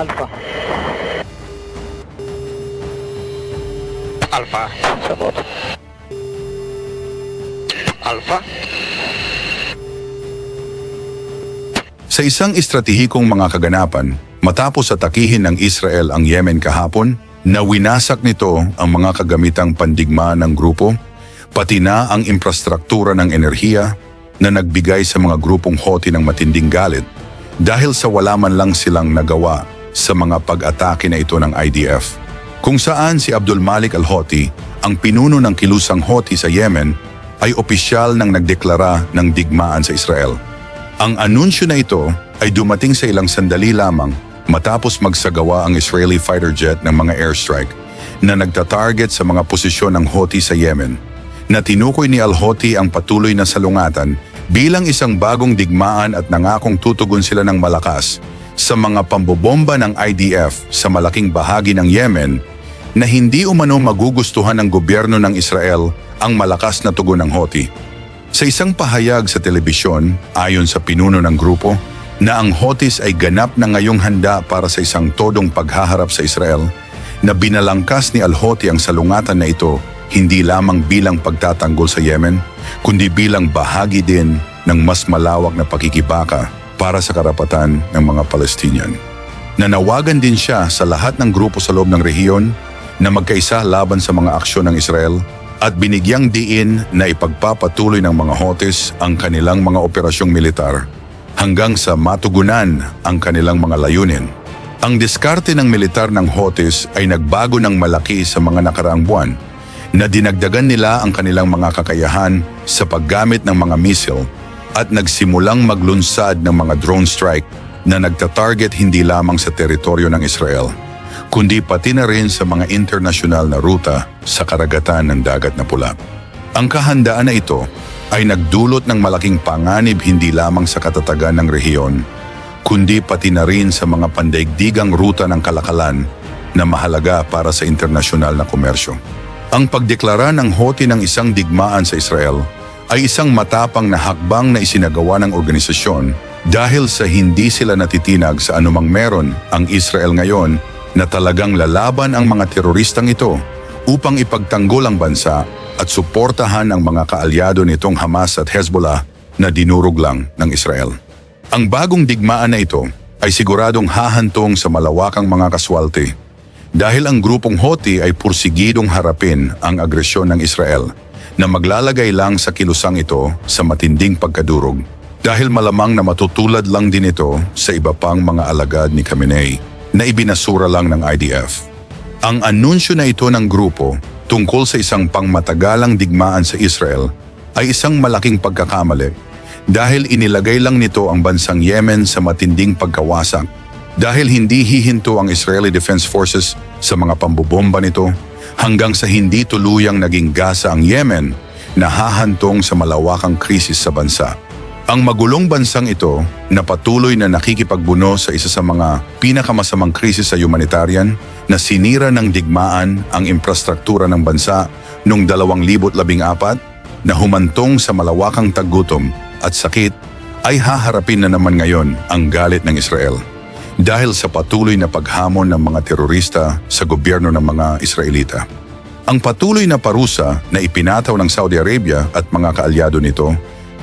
Alpha. Alpha. Sagot. Alpha. Sa isang estratehikong mga kaganapan, matapos atakihin ng Israel ang Yemen kahapon, na winasak nito ang mga kagamitang pandigma ng grupo, pati na ang infrastruktura ng enerhiya na nagbigay sa mga grupong Houthi ng matinding galit dahil sa wala man lang silang nagawa sa mga pag-atake na ito ng IDF. Kung saan si Abdul Malik al-Houthi, ang pinuno ng kilusang Houthi sa Yemen, ay opisyal nang nagdeklara ng digmaan sa Israel. Ang anunsyo na ito ay dumating sa ilang sandali lamang matapos magsagawa ang Israeli fighter jet ng mga airstrike na nagtatarget sa mga posisyon ng Houthi sa Yemen na tinukoy ni al-Houthi ang patuloy na salungatan bilang isang bagong digmaan at nangakong tutugon sila ng malakas sa mga pambobomba ng IDF sa malaking bahagi ng Yemen na hindi umano magugustuhan ng gobyerno ng Israel ang malakas na tugon ng Houthi. Sa isang pahayag sa telebisyon, ayon sa pinuno ng grupo, na ang Houthis ay ganap na ngayong handa para sa isang todong paghaharap sa Israel, na binalangkas ni al-Houthi ang salungatan na ito hindi lamang bilang pagtatanggol sa Yemen, kundi bilang bahagi din ng mas malawak na pakikibaka para sa karapatan ng mga Palestinian. Nanawagan din siya sa lahat ng grupo sa loob ng rehiyon na magkaisa laban sa mga aksyon ng Israel at binigyang diin na ipagpapatuloy ng mga Houthis ang kanilang mga operasyong militar hanggang sa matugunan ang kanilang mga layunin. Ang diskarte ng militar ng Houthis ay nagbago ng malaki sa mga nakaraang buwan na dinagdagan nila ang kanilang mga kakayahan sa paggamit ng mga missile at nagsimulang maglunsad ng mga drone strike na nagtatarget hindi lamang sa teritoryo ng Israel kundi pati na rin sa mga internasyonal na ruta sa karagatan ng dagat na pula. Ang kahandaan na ito ay nagdulot ng malaking panganib hindi lamang sa katatagan ng rehiyon, kundi pati na rin sa mga pandaigdigang ruta ng kalakalan na mahalaga para sa internasyonal na komersyo. Ang pagdeklara ng Houthi ng isang digmaan sa Israel ay isang matapang na hakbang na isinagawa ng organisasyon dahil sa hindi sila natitinag sa anumang meron ang Israel ngayon na talagang lalaban ang mga teroristang ito upang ipagtanggol ang bansa at suportahan ang mga kaalyado nitong Hamas at Hezbollah na dinurog lang ng Israel. Ang bagong digmaan na ito ay siguradong hahantong sa malawakang mga kaswalte dahil ang grupong Houthi ay pursigidong harapin ang agresyon ng Israel na maglalagay lang sa kilusang ito sa matinding pagkadurog dahil malamang na matutulad lang din ito sa iba pang mga alagad ni Khamenei na ibinasura lang ng IDF. Ang anunsyo na ito ng grupo tungkol sa isang pangmatagalang digmaan sa Israel ay isang malaking pagkakamali dahil inilagay lang nito ang bansang Yemen sa matinding pagkawasak dahil hindi hihinto ang Israeli Defense Forces sa mga pambobomba nito hanggang sa hindi tuluyang naging gasa ang Yemen na hahantong sa malawakang krisis sa bansa. Ang magulong bansang ito na patuloy na nakikipagbuno sa isa sa mga pinakamasamang krisis sa humanitarian na sinira ng digmaan ang infrastruktura ng bansa noong 2014 na humantong sa malawakang taggutom at sakit ay haharapin na naman ngayon ang galit ng Israel dahil sa patuloy na paghamon ng mga terorista sa gobyerno ng mga Israelita. Ang patuloy na parusa na ipinataw ng Saudi Arabia at mga kaalyado nito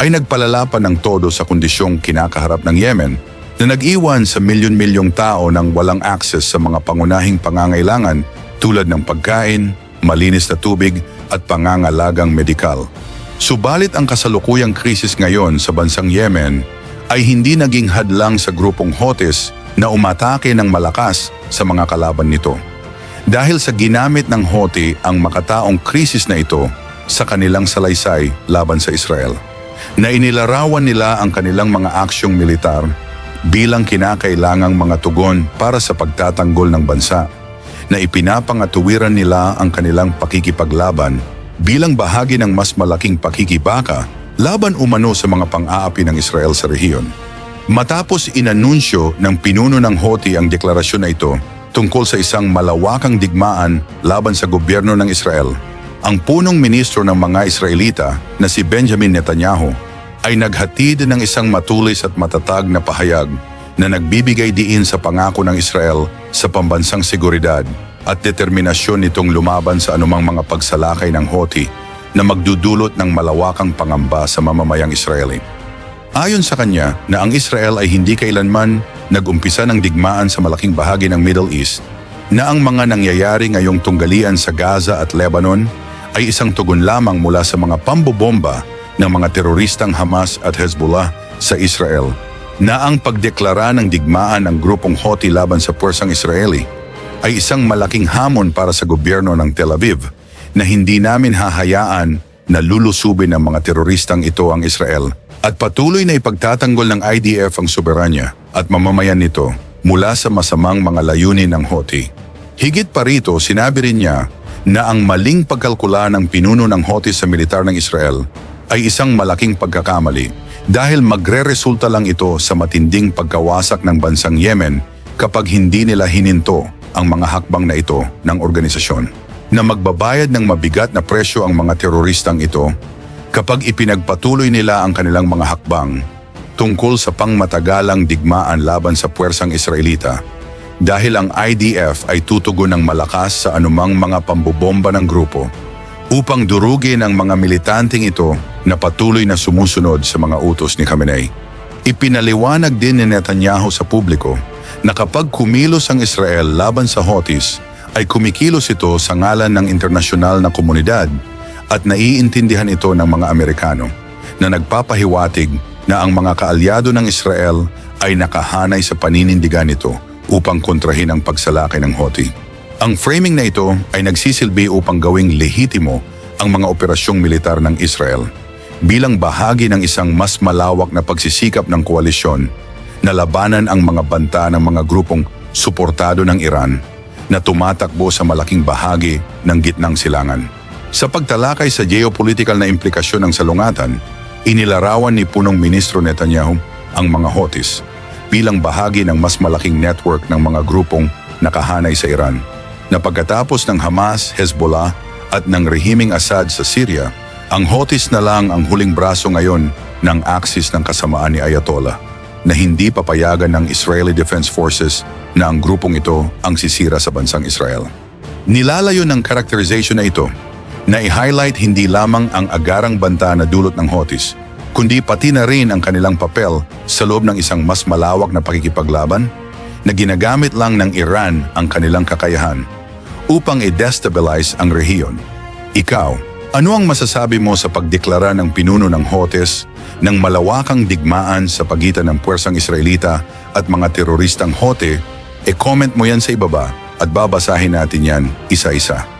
ay nagpalala pa ng todo sa kondisyong kinakaharap ng Yemen na nag-iwan sa milyon-milyong tao ng walang access sa mga pangunahing pangangailangan tulad ng pagkain, malinis na tubig at pangangalagang medikal. Subalit ang kasalukuyang krisis ngayon sa bansang Yemen ay hindi naging hadlang sa grupong Houthis na umatake ng malakas sa mga kalaban nito. Dahil sa ginamit ng Houthi ang makataong krisis na ito sa kanilang salaysay laban sa Israel na inilarawan nila ang kanilang mga aksyong militar bilang kinakailangang mga tugon para sa pagtatanggol ng bansa na ipinapangatuwiran nila ang kanilang pakikipaglaban bilang bahagi ng mas malaking pakikibaka laban umano sa mga pang-aapi ng Israel sa rehiyon. Matapos inanunsyo ng pinuno ng Houthi ang deklarasyon na ito tungkol sa isang malawakang digmaan laban sa gobyerno ng Israel, ang punong ministro ng mga Israelita na si Benjamin Netanyahu ay naghatid ng isang matulis at matatag na pahayag na nagbibigay diin sa pangako ng Israel sa pambansang seguridad at determinasyon nitong lumaban sa anumang mga pagsalakay ng Houthi na magdudulot ng malawakang pangamba sa mamamayang Israeli. Ayon sa kanya na ang Israel ay hindi kailanman nag-umpisa ng digmaan sa malaking bahagi ng Middle East, na ang mga nangyayari ngayong tunggalian sa Gaza at Lebanon ay isang tugon lamang mula sa mga pambobomba ng mga teroristang Hamas at Hezbollah sa Israel, na ang pagdeklara ng digmaan ng grupong Houthi laban sa puwersang Israeli ay isang malaking hamon para sa gobyerno ng Tel Aviv na hindi namin hahayaan na lulusubin ng mga teroristang ito ang Israel at patuloy na ipagtatanggol ng IDF ang soberanya at mamamayan nito mula sa masamang mga layunin ng Houthi. Higit pa rito, sinabi rin niya na ang maling pagkalkula ng pinuno ng Houthi sa militar ng Israel ay isang malaking pagkakamali dahil magre-resulta lang ito sa matinding pagkawasak ng bansang Yemen kapag hindi nila hininto ang mga hakbang na ito ng organisasyon na magbabayad ng mabigat na presyo ang mga teroristang ito kapag ipinagpatuloy nila ang kanilang mga hakbang tungkol sa pangmatagalang digmaan laban sa puwersang Israelita dahil ang IDF ay tutugon ng malakas sa anumang mga pambobomba ng grupo upang durugin ang mga militanteng ito na patuloy na sumusunod sa mga utos ni Khamenei. Ipinaliwanag din ni Netanyahu sa publiko na kapag kumilos ang Israel laban sa Houthis, ay kumikilos ito sa ngalan ng internasyonal na komunidad at naiintindihan ito ng mga Amerikano na nagpapahiwatig na ang mga kaalyado ng Israel ay nakahanay sa paninindigan nito upang kontrahin ang pagsalaki ng Houthi. Ang framing na ito ay nagsisilbi upang gawing lehitimo ang mga operasyong militar ng Israel bilang bahagi ng isang mas malawak na pagsisikap ng koalisyon na labanan ang mga banta ng mga grupong suportado ng Iran na tumatakbo sa malaking bahagi ng gitnang silangan. Sa pagtalakay sa geopolitical na implikasyon ng salungatan, inilarawan ni punong ministro Netanyahu ang mga Houthis bilang bahagi ng mas malaking network ng mga grupong nakahanay sa Iran na pagkatapos ng Hamas, Hezbollah at ng rehiming Assad sa Syria, ang Houthis na lang ang huling braso ngayon ng axis ng kasamaan ni Ayatollah na hindi papayagan ng Israeli Defense Forces na ang grupong ito ang sisira sa bansang Israel. Nilalayo ng characterization na ito na i-highlight hindi lamang ang agarang banta na dulot ng Houthis, kundi pati na rin ang kanilang papel sa loob ng isang mas malawak na pakikipaglaban na ginagamit lang ng Iran ang kanilang kakayahan upang i-destabilize ang rehiyon. Ikaw, ano ang masasabi mo sa pagdeklara ng pinuno ng Houthis ng malawakang digmaan sa pagitan ng puwersang Israelita at mga teroristang Houthi? E-comment mo yan sa ibaba at babasahin natin yan isa-isa.